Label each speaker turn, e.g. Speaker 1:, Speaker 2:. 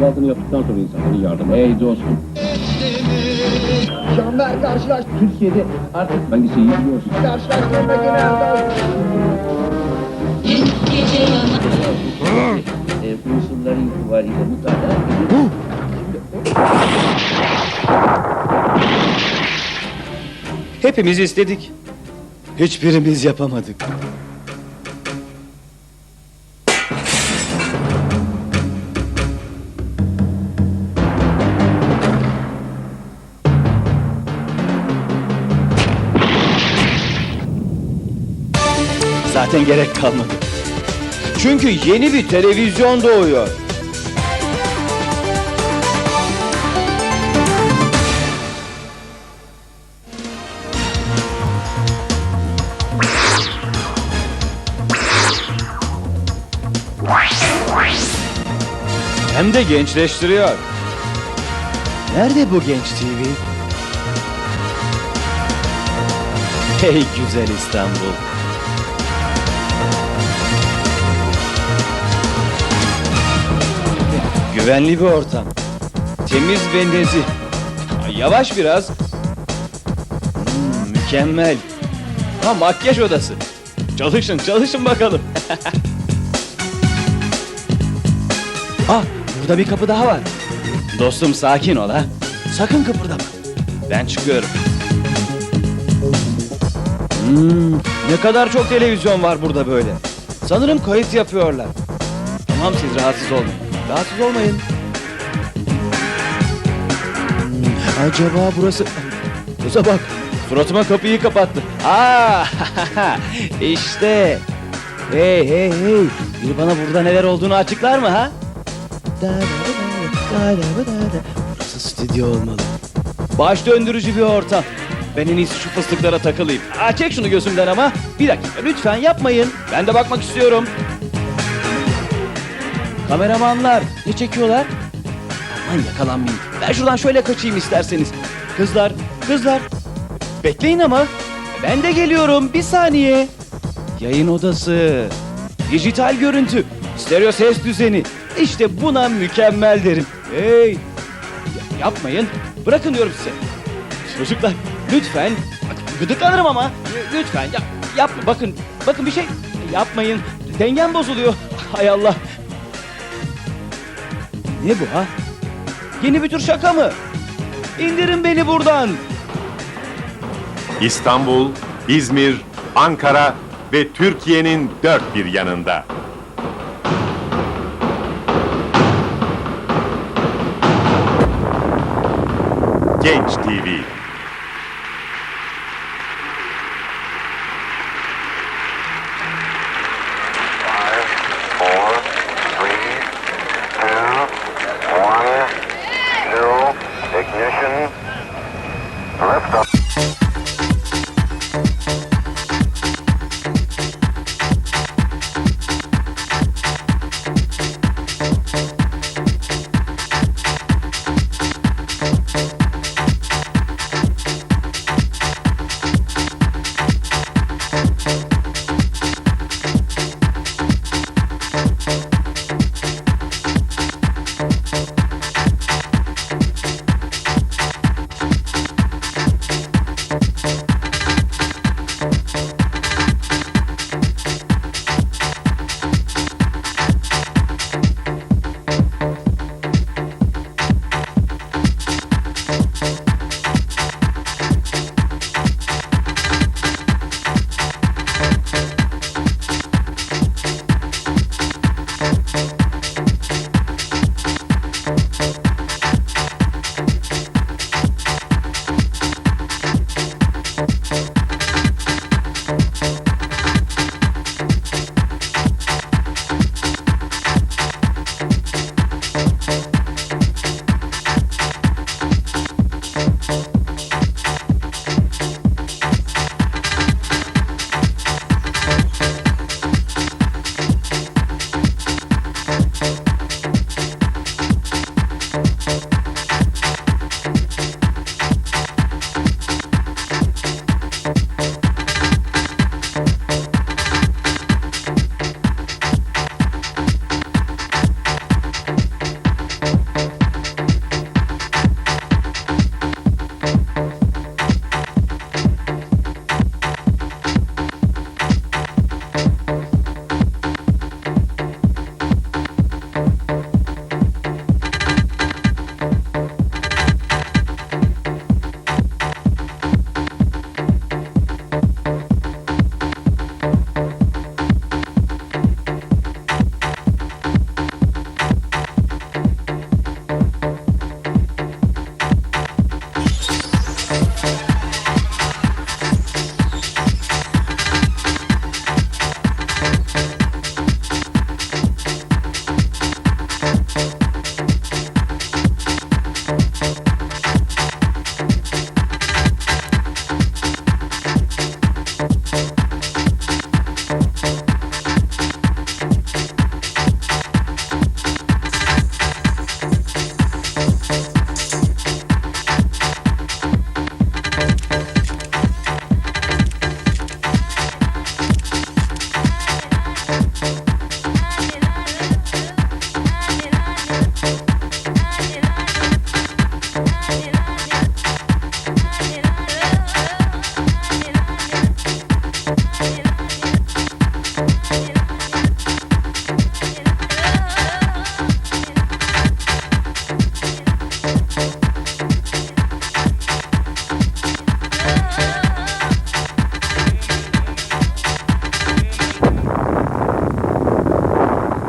Speaker 1: Kahvaltını yaptıktan sonra insanların yardım. Ey dostum.
Speaker 2: Şamber karşılaş
Speaker 1: Türkiye'de artık hangisi iyi biliyorsun.
Speaker 2: karşılaştırma genelde
Speaker 1: e, unsurları itibariyle mutlaka.
Speaker 3: Hepimiz istedik. Hiçbirimiz yapamadık. Zaten gerek kalmadı. Çünkü yeni bir televizyon doğuyor. Hem de gençleştiriyor. Nerede bu genç TV? Hey güzel İstanbul. Güvenli bir ortam. Temiz ve nezih. Yavaş biraz. Hmm, mükemmel. Ha makyaj odası. Çalışın çalışın bakalım. Ah burada bir kapı daha var. Dostum sakin ol ha. Sakın kıpırdama. Ben çıkıyorum. Hmm, ne kadar çok televizyon var burada böyle. Sanırım kayıt yapıyorlar. Tamam siz rahatsız olmayın. Rahatsız olmayın. Acaba burası... Kıza bak. Suratıma kapıyı kapattı. Aa, işte. Hey hey hey. Biri bana burada neler olduğunu açıklar mı ha? Burası stüdyo olmalı. Baş döndürücü bir ortam. Ben en iyisi şu fıstıklara takılayım. Aa, çek şunu gözümden ama. Bir dakika lütfen yapmayın. Ben de bakmak istiyorum. Kameramanlar ne çekiyorlar? Aman yakalanmayın. Ben şuradan şöyle kaçayım isterseniz. Kızlar, kızlar. Bekleyin ama. Ben de geliyorum. Bir saniye. Yayın odası. Dijital görüntü. Stereo ses düzeni. İşte buna mükemmel derim. Hey. ya- yapmayın. Bırakın diyorum size. Çocuklar lütfen. Gıdıklanırım ama. Lütfen ya, yapma. Bakın bakın bir şey yapmayın. Dengem bozuluyor. Hay Allah. Ne bu ha? Yeni bir tür şaka mı? İndirin beni buradan.
Speaker 4: İstanbul, İzmir, Ankara ve Türkiye'nin dört bir yanında. Genç TV